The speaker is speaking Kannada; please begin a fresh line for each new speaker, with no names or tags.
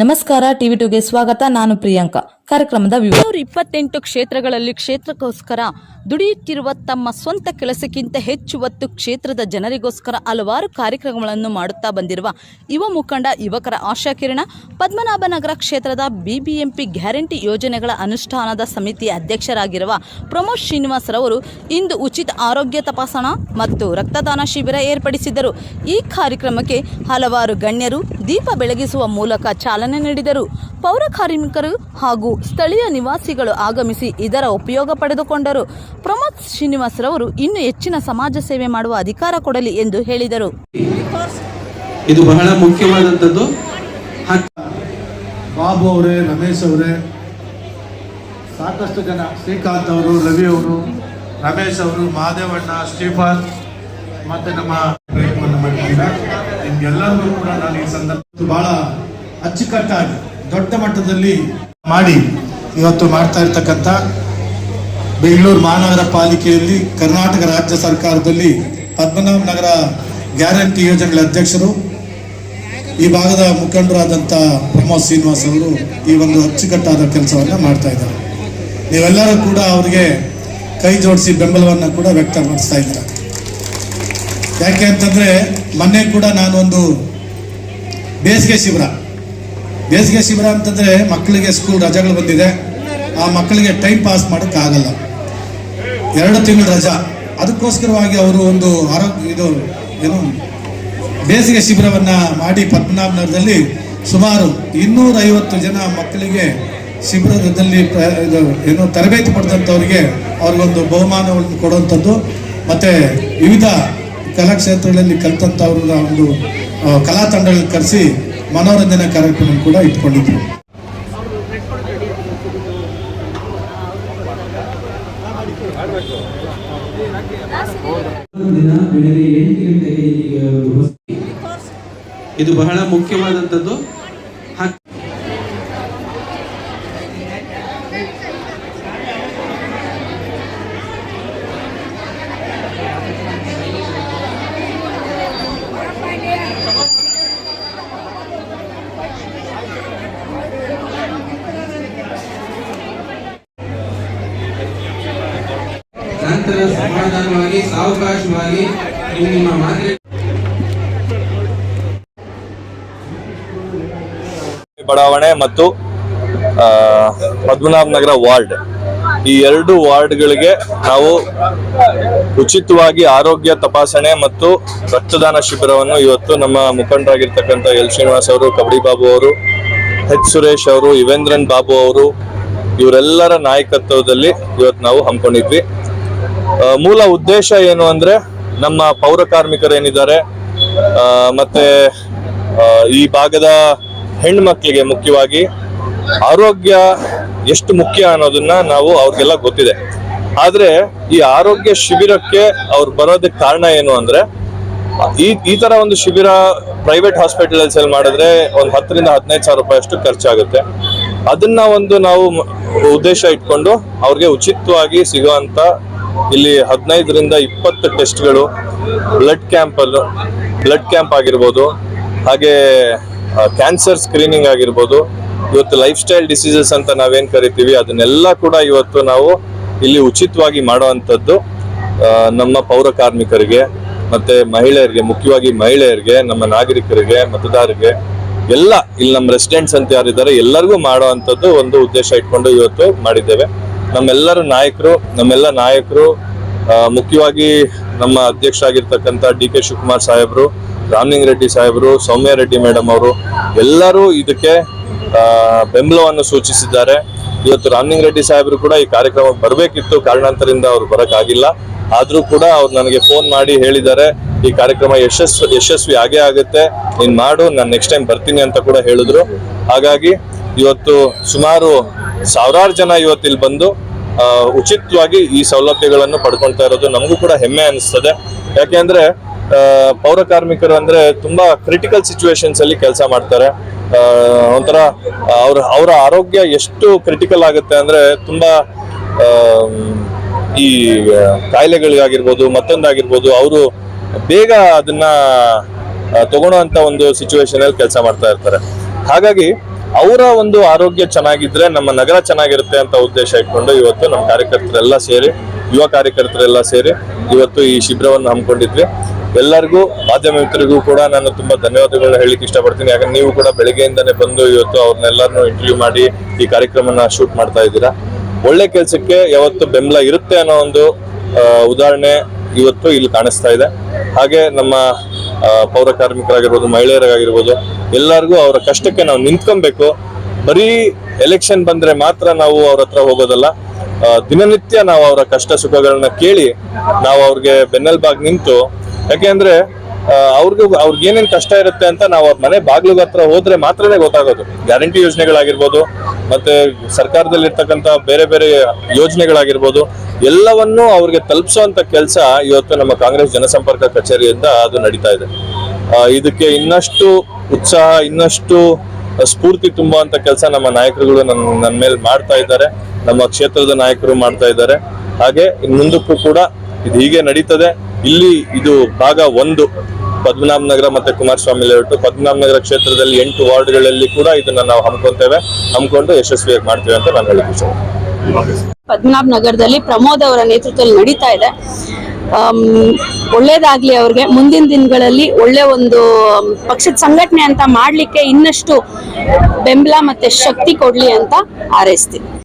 ನಮಸ್ಕಾರ, ಟಿವಿ ಟುಗೆ ಸ್ವಾಗತ. ನಾನು ಪ್ರಿಯಾಂಕಾ. ಕಾರ್ಯಕ್ರಮದ ವಿವರ.
ಇಪ್ಪತ್ತೆಂಟು ಕ್ಷೇತ್ರಗಳಲ್ಲಿ ಕ್ಷೇತ್ರಕ್ಕೋಸ್ಕರ ದುಡಿಯುತ್ತಿರುವ ತಮ್ಮ ಸ್ವಂತ ಕೆಲಸಕ್ಕಿಂತ ಹೆಚ್ಚು ಹೊತ್ತು ಕ್ಷೇತ್ರದ ಜನರಿಗೋಸ್ಕರ ಹಲವಾರು ಕಾರ್ಯಕ್ರಮಗಳನ್ನು ಮಾಡುತ್ತಾ ಬಂದಿರುವ ಯುವ ಮುಖಂಡ, ಯುವಕರ ಆಶಾಕಿರಣ ಪದ್ಮನಾಭನಗರ ಕ್ಷೇತ್ರದ ಬಿಬಿಎಂಪಿ ಗ್ಯಾರಂಟಿ ಯೋಜನೆಗಳ ಅನುಷ್ಠಾನದ ಸಮಿತಿಯ ಅಧ್ಯಕ್ಷರಾಗಿರುವ ಪ್ರಮೋದ್ ಶ್ರೀನಿವಾಸರವರು ಇಂದು ಉಚಿತ ಆರೋಗ್ಯ ತಪಾಸಣಾ ಮತ್ತು ರಕ್ತದಾನ ಶಿಬಿರ ಏರ್ಪಡಿಸಿದ್ದರು ಈ ಕಾರ್ಯಕ್ರಮಕ್ಕೆ ಹಲವಾರು ಗಣ್ಯರು ದೀಪ ಬೆಳಗಿಸುವ ಮೂಲಕ ಚಾಲನೆ ನೀಡಿದರು. ಪೌರ ಕಾರ್ಮಿಕರು ಹಾಗೂ ಸ್ಥಳೀಯ ನಿವಾಸಿಗಳು ಆಗಮಿಸಿ ಇದರ ಉಪಯೋಗ ಪಡೆದುಕೊಂಡರು. ಪ್ರಮೋದ್ ಶ್ರೀನಿವಾಸರವರು ಇನ್ನೂ ಹೆಚ್ಚಿನ ಸಮಾಜ ಸೇವೆ ಮಾಡುವ ಅಧಿಕಾರ ಕೊಡಲಿ ಎಂದು ಹೇಳಿದರು.
ಇದು ಬಹಳ ಮುಖ್ಯವಾದಂಥದ್ದು.
ಬಾಬು ಅವರೇ ರಮೇಶ್ ಅವರೇ ಸಾಕಷ್ಟು ಜನ ಶ್ರೀಕಾಂತ್ ಅವರು ರವಿ ಅವರು ರಮೇಶ್ ಅವರು ಮಹಾದೇವಣ್ಣ ಸ್ಟೀಫನ್ ಮತ್ತೆ ನಮ್ಮ ಪ್ರಯತ್ನವನ್ನು ಮಾಡಿದ್ದೀರಾ ನಿಮ್ಗೆಲ್ಲರಿಗೂ ಕೂಡ ನಾನು ಈ ಸಂದರ್ಭ ಬಹಳ ಅಚ್ಚುಕಟ್ಟಾಗಿ ದೊಡ್ಡ ಮಟ್ಟದಲ್ಲಿ ಮಾಡಿ ಇವತ್ತು ಮಾಡ್ತಾ ಇರ್ತಕ್ಕಂಥ ಬೆಂಗಳೂರು ಮಹಾನಗರ ಪಾಲಿಕೆಯಲ್ಲಿ ಕರ್ನಾಟಕ ರಾಜ್ಯ ಸರ್ಕಾರದಲ್ಲಿ ಪದ್ಮನಾಭ ನಗರ ಗ್ಯಾರಂಟಿ ಯೋಜನೆಗಳ ಅಧ್ಯಕ್ಷರು, ಈ ಭಾಗದ ಮುಖಂಡರಾದಂಥ ಪ್ರಮೋದ್ ಶ್ರೀನಿವಾಸ್ ಅವರು ಈ ಒಂದು ಅಚ್ಚುಕಟ್ಟಾದ ಕೆಲಸವನ್ನು ಮಾಡ್ತಾ ಇದ್ದಾರೆ. ನೀವೆಲ್ಲರೂ ಕೂಡ ಅವರಿಗೆ ಕೈ ಜೋಡಿಸಿ ಬೆಂಬಲವನ್ನು ಕೂಡ ವ್ಯಕ್ತಪಡಿಸ್ತಾ ಇದ್ದಾರೆ? ಯಾಕೆ ಅಂತಂದ್ರೆ ಮೊನ್ನೆ ಕೂಡ ನಾನೊಂದು ಬೇಸಿಗೆ ಶಿಬಿರ. ಬೇಸಿಗೆ ಶಿಬಿರ ಅಂತಂದ್ರೆ ಮಕ್ಕಳಿಗೆ ಸ್ಕೂಲ್ ರಜೆಗಳು ಬಂದಿದೆ. ಆ ಮಕ್ಕಳಿಗೆ ಟೈಮ್ ಪಾಸ್ ಮಾಡೋಕ್ಕೆ ಆಗಲ್ಲ. ಎರಡು ತಿಂಗಳು ರಜಾ. ಅದಕ್ಕೋಸ್ಕರವಾಗಿ ಅವರು ಒಂದು ಆರೋಗ್ಯ ಇದು ಏನು, ಬೇಸಿಗೆ ಶಿಬಿರವನ್ನು ಮಾಡಿ ಪದ್ಮನಾಭನಗರದಲ್ಲಿ ಸುಮಾರು ಇನ್ನೂರ ಐವತ್ತು ಜನ ಮಕ್ಕಳಿಗೆ ಶಿಬಿರದಲ್ಲಿ ಇದು ಏನು ತರಬೇತಿ ಪಡೆದಂಥವ್ರಿಗೆ ಅವ್ರಿಗೊಂದು ಬಹುಮಾನವನ್ನು ಕೊಡುವಂಥದ್ದು. ಮತ್ತೆ ವಿವಿಧ ಕಲಾಕ್ಷೇತ್ರಗಳಲ್ಲಿ ಕಲಿತಂಥವ್ರನ್ನ ಒಂದು ಕಲಾ ತಂಡಗಳಲ್ಲಿ ಕರೆಸಿ ಮನೋರಂಜನೆ ಕಾರ್ಯಕ್ರಮ ಕೂಡ ಇಟ್ಕೊಂಡಿದ್ರು.
ಇದು ಬಹಳ ಮುಖ್ಯವಾದಂಥದ್ದು. ಸಾವಕಾಶವಾಗಿ ನೀವು ನಿಮ್ಮ ಮಾತ್ರೆ
ಬಡಾವಣೆ ಮತ್ತು ಪದ್ಮನಾಭ ನಗರ ವಾರ್ಡ್. ಈ ಎರಡು ವಾರ್ಡ್ಗಳಿಗೆ ನಾವು ಉಚಿತವಾಗಿ ಆರೋಗ್ಯ ತಪಾಸಣೆ ಮತ್ತು ರಕ್ತದಾನ ಶಿಬಿರವನ್ನು ಇವತ್ತು ನಮ್ಮ ಮುಖಂಡರಾಗಿರ್ತಕ್ಕಂಥ ಎಲ್ ಶ್ರೀನಿವಾಸ್ ಅವರು, ಕಬಡಿ ಬಾಬು ಅವರು ಎಚ್ ಸುರೇಶ್ ಅವರು ಯುವೇಂದ್ರನ್ ಬಾಬು ಅವರು, ಇವರೆಲ್ಲರ ನಾಯಕತ್ವದಲ್ಲಿ ಇವತ್ತು ನಾವು ಹಮ್ಮಿಕೊಂಡಿದ್ವಿ. ಮೂಲ ಉದ್ದೇಶ ಏನು ಅಂದ್ರೆ ನಮ್ಮ ಪೌರ ಕಾರ್ಮಿಕರೇನಿದ್ದಾರೆ ಮತ್ತೆ ಈ ಭಾಗದ ಹೆಣ್ಮಕ್ಳಿಗೆ ಮುಖ್ಯವಾಗಿ ಆರೋಗ್ಯ ಎಷ್ಟು ಮುಖ್ಯ ಅನ್ನೋದನ್ನ ನಾವು ಅವ್ರಿಗೆಲ್ಲ ಗೊತ್ತಿದೆ. ಆದ್ರೆ ಈ ಆರೋಗ್ಯ ಶಿಬಿರಕ್ಕೆ ಅವ್ರು ಬರೋದಕ್ಕೆ ಕಾರಣ ಏನು ಅಂದ್ರೆ, ಈ ಈ ತರ ಒಂದು ಶಿಬಿರ ಪ್ರೈವೇಟ್ ಹಾಸ್ಪಿಟಲ್ ಅಲ್ಲಿ ಮಾಡಿದ್ರೆ ಒಂದು ಹತ್ತರಿಂದ ಹದಿನೈದು ಸಾವಿರ ರೂಪಾಯಿ ಅಷ್ಟು ಖರ್ಚಾಗುತ್ತೆ. ಅದನ್ನ ಒಂದು ನಾವು ಉದ್ದೇಶ ಇಟ್ಕೊಂಡು ಅವ್ರಿಗೆ ಉಚಿತವಾಗಿ ಸಿಗುವಂತ ಇಲ್ಲಿ ಹದಿನೈದರಿಂದ ಇಪ್ಪತ್ತು ಟೆಸ್ಟ್ಗಳು ಬ್ಲಡ್ ಕ್ಯಾಂಪಲ್ಲು ಬ್ಲಡ್ ಕ್ಯಾಂಪ್ ಆಗಿರ್ಬೋದು, ಹಾಗೆ ಕ್ಯಾನ್ಸರ್ ಸ್ಕ್ರೀನಿಂಗ್ ಆಗಿರ್ಬೋದು, ಇವತ್ತು ಲೈಫ್ ಸ್ಟೈಲ್ ಡಿಸೀಸಸ್ ಅಂತ ನಾವೇನು ಕರಿತೀವಿ, ಅದನ್ನೆಲ್ಲ ಕೂಡ ಇವತ್ತು ನಾವು ಇಲ್ಲಿ ಉಚಿತವಾಗಿ ಮಾಡುವಂಥದ್ದು ನಮ್ಮ ಪೌರ ಕಾರ್ಮಿಕರಿಗೆ, ಮತ್ತೆ ಮಹಿಳೆಯರಿಗೆ, ಮುಖ್ಯವಾಗಿ ಮಹಿಳೆಯರಿಗೆ, ನಮ್ಮ ನಾಗರಿಕರಿಗೆ, ಮತದಾರರಿಗೆ, ಎಲ್ಲ, ಇಲ್ಲಿ ನಮ್ಮ ರೆಸಿಡೆಂಟ್ಸ್ ಅಂತ ಯಾರಿದ್ದಾರೆ, ಎಲ್ಲರಿಗೂ ಮಾಡುವಂಥದ್ದು ಒಂದು ಉದ್ದೇಶ ಇಟ್ಕೊಂಡು ಇವತ್ತು ಮಾಡಿದ್ದೇವೆ. ನಮ್ಮೆಲ್ಲರ ನಾಯಕರು, ನಮ್ಮೆಲ್ಲ ನಾಯಕರು ಮುಖ್ಯವಾಗಿ ನಮ್ಮ ಅಧ್ಯಕ್ಷರಾಗಿರ್ತಕ್ಕಂಥ ಡಿ ಕೆ ಶಿವಕುಮಾರ್ ಸಾಹೇಬರು, ರಾಮಲಿಂಗ ರೆಡ್ಡಿ ಸಾಹೇಬರು, ಸೌಮ್ಯ ರೆಡ್ಡಿ ಮೇಡಮ್ ಅವರು, ಎಲ್ಲರೂ ಇದಕ್ಕೆ ಬೆಂಬಲವನ್ನು ಸೂಚಿಸಿದ್ದಾರೆ. ಇವತ್ತು ರಾಮಲಿಂಗ ರೆಡ್ಡಿ ಸಾಹೇಬರು ಕೂಡ ಈ ಕಾರ್ಯಕ್ರಮಕ್ಕೆ ಬರಬೇಕಿತ್ತು, ಕಾರಣಾಂತರದಿಂದ ಅವ್ರು ಬರೋಕ್ಕಾಗಿಲ್ಲ. ಆದರೂ ಕೂಡ ಅವ್ರು ನನಗೆ ಫೋನ್ ಮಾಡಿ ಹೇಳಿದ್ದಾರೆ, ಈ ಕಾರ್ಯಕ್ರಮ ಯಶಸ್ ಯಶಸ್ವಿ ಆಗೇ ಆಗುತ್ತೆ, ನೀನ್ ಮಾಡು, ನಾನು ನೆಕ್ಸ್ಟ್ ಟೈಮ್ ಬರ್ತೀನಿ ಅಂತ ಕೂಡ ಹೇಳಿದ್ರು. ಹಾಗಾಗಿ ಇವತ್ತು ಸುಮಾರು ಸಾವಿರಾರು ಜನ ಇವತ್ತು ಇಲ್ಲಿ ಬಂದು ಉಚಿತವಾಗಿ ಈ ಸೌಲಭ್ಯಗಳನ್ನು ಪಡ್ಕೊಳ್ತಾ ಇರೋದು ನಮಗೂ ಕೂಡ ಹೆಮ್ಮೆ ಅನಿಸ್ತದೆ. ಯಾಕೆಂದ್ರೆ ಪೌರ ಕಾರ್ಮಿಕರು ಅಂದ್ರೆ ತುಂಬಾ ಕ್ರಿಟಿಕಲ್ ಸಿಚುವೇಶನ್ಸ್ ಅಲ್ಲಿ ಕೆಲಸ ಮಾಡ್ತಾರೆ. ಒಂಥರ ಅವ್ರ, ಅವರ ಆರೋಗ್ಯ ಎಷ್ಟು ಕ್ರಿಟಿಕಲ್ ಆಗುತ್ತೆ ಅಂದ್ರೆ ತುಂಬಾ ಈ ಕಾಯಿಲೆಗಳಿಗಾಗಿರ್ಬೋದು, ಮತ್ತೊಂದಾಗಿರ್ಬೋದು, ಅವರು ಬೇಗ ಅದನ್ನ ತಗೊಳ್ಳೋ ತಗೊಳ್ಳೋಂತ ಒಂದು ಸಿಚುವೇಶನ್ ಅಲ್ಲಿ ಕೆಲಸ ಮಾಡ್ತಾ ಇರ್ತಾರೆ. ಹಾಗಾಗಿ ಅವರ ಒಂದು ಆರೋಗ್ಯ ಚೆನ್ನಾಗಿದ್ರೆ ನಮ್ಮ ನಗರ ಚೆನ್ನಾಗಿರುತ್ತೆ ಅಂತ ಉದ್ದೇಶ ಇಟ್ಕೊಂಡು ಇವತ್ತು ನಮ್ಮ ಕಾರ್ಯಕರ್ತರೆಲ್ಲ ಸೇರಿ, ಯುವ ಕಾರ್ಯಕರ್ತರೆಲ್ಲ ಸೇರಿ ಇವತ್ತು ಈ ಶಿಬಿರವನ್ನು ಹಮ್ಮಿಕೊಂಡಿದ್ವಿ. ಎಲ್ಲರಿಗೂ, ಮಾಧ್ಯಮ ಮಿತ್ರರಿಗೂ ಕೂಡ ನಾನು ತುಂಬಾ ಧನ್ಯವಾದಗಳನ್ನ ಹೇಳಿಕ್ಕೆ ಇಷ್ಟಪಡ್ತೀನಿ. ಯಾಕಂದ್ರೆ ನೀವು ಕೂಡ ಬೆಳಗ್ಗೆಯಿಂದನೇ ಬಂದು ಇವತ್ತು ಅವ್ರನ್ನೆಲ್ಲರನ್ನು ಇಂಟರ್ವ್ಯೂ ಮಾಡಿ ಈ ಕಾರ್ಯಕ್ರಮನ ಶೂಟ್ ಮಾಡ್ತಾ ಇದ್ದೀರಾ. ಒಳ್ಳೆ ಕೆಲಸಕ್ಕೆ ಯಾವತ್ತು ಬೆಂಬಲ ಇರುತ್ತೆ ಅನ್ನೋ ಒಂದು ಉದಾಹರಣೆ ಇವತ್ತು ಇಲ್ಲಿ ಕಾಣಿಸ್ತಾ ಇದೆ. ಹಾಗೆ ನಮ್ಮ ಪೌರ ಕಾರ್ಮಿಕರಾಗಿರ್ಬೋದು, ಮಹಿಳೆಯರಾಗಿರ್ಬೋದು ಎಲ್ಲರಿಗೂ ಅವರ ಕಷ್ಟಕ್ಕೆ ನಾವು ನಿಂತ್ಕೊಬೇಕು. ಬರೀ ಎಲೆಕ್ಷನ್ ಬಂದ್ರೆ ಮಾತ್ರ ನಾವು ಅವ್ರ ಹತ್ರ ಹೋಗೋದಲ್ಲ. ದಿನನಿತ್ಯ ನಾವು ಅವರ ಕಷ್ಟ ಸುಖಗಳನ್ನ ಕೇಳಿ ನಾವು ಅವ್ರಿಗೆ ಬೆನ್ನೆಲ್ಬಾಗ್ ನಿಂತು ಯಾಕೆಂದ್ರೆ ಅಂದ್ರೆ ಅವ್ರಿಗೂ, ಅವ್ರಿಗೆ ಏನೇನ್ ಕಷ್ಟ ಇರುತ್ತೆ ಅಂತ ನಾವು ಅವ್ರ ಮನೆ ಬಾಗ್ಲಿಗೆ ಹತ್ರ ಹೋದ್ರೆ ಮಾತ್ರನೇ ಗೊತ್ತಾಗೋದು. ಗ್ಯಾರಂಟಿ ಯೋಜನೆಗಳಾಗಿರ್ಬೋದು, ಮತ್ತೆ ಸರ್ಕಾರದಲ್ಲಿ ಇರ್ತಕ್ಕಂಥ ಬೇರೆ ಬೇರೆ ಯೋಜನೆಗಳಾಗಿರ್ಬೋದು, ಎಲ್ಲವನ್ನೂ ಅವ್ರಿಗೆ ತಲುಪಿಸುವಂತ ಕೆಲಸ ಇವತ್ತು ನಮ್ಮ ಕಾಂಗ್ರೆಸ್ ಜನಸಂಪರ್ಕ ಕಚೇರಿಯಿಂದ ಅದು ನಡೀತಾ ಇದೆ. ಇದಕ್ಕೆ ಇನ್ನಷ್ಟು ಉತ್ಸಾಹ, ಇನ್ನಷ್ಟು ಸ್ಫೂರ್ತಿ ತುಂಬುವಂತ ಕೆಲಸ ನಮ್ಮ ನಾಯಕರುಗಳು ನನ್ನ ನನ್ನ ಮೇಲೆ ಮಾಡ್ತಾ ಇದ್ದಾರೆ. ನಮ್ಮ ಕ್ಷೇತ್ರದ ನಾಯಕರು ಮಾಡ್ತಾ ಇದ್ದಾರೆ. ಹಾಗೆ ಮುಂದಕ್ಕೂ ಕೂಡ ಇದು ಹೀಗೆ ನಡೀತದೆ. ಇಲ್ಲಿ ಇದು ಭಾಗ ಒಂದು, ಪದ್ಮನಾಭನಗರ ಮತ್ತೆ ಕುಮಾರಸ್ವಾಮಿ ಲೇಔಟ್ ಪದ್ಮನಾಭ ನಗರ ಕ್ಷೇತ್ರದಲ್ಲಿ ಎಂಟು ವಾರ್ಡ್ಗಳಲ್ಲಿ ಕೂಡ ಇದನ್ನ ನಾವು ಹಮ್ಮಿಕೊಂತೇವೆ. ಹಮ್ಮಿಕೊಂಡು ಯಶಸ್ವಿಯಾಗಿ ಮಾಡ್ತೇವೆ ಅಂತ ನಾನು ಹೇಳಿದ್ದೀನಿ
ಪದ್ಮನಾಭ ನಗರದಲ್ಲಿ ಪ್ರಮೋದ್ ಅವರ ನೇತೃತ್ವದಲ್ಲಿ ನಡೀತಾ ಇದೆ. ಒಳ್ಳೇದಾಗ್ಲಿ ಅವ್ರಿಗೆ. ಮುಂದಿನ ದಿನಗಳಲ್ಲಿ ಒಳ್ಳೆ ಒಂದು ಪಕ್ಷದ ಸಂಘಟನೆ ಅಂತ ಮಾಡಲಿಕ್ಕೆ ಇನ್ನಷ್ಟು ಬೆಂಬಲ ಮತ್ತೆ ಶಕ್ತಿ ಕೊಡ್ಲಿ ಅಂತ ಹಾರೈಸ್ತೀನಿ.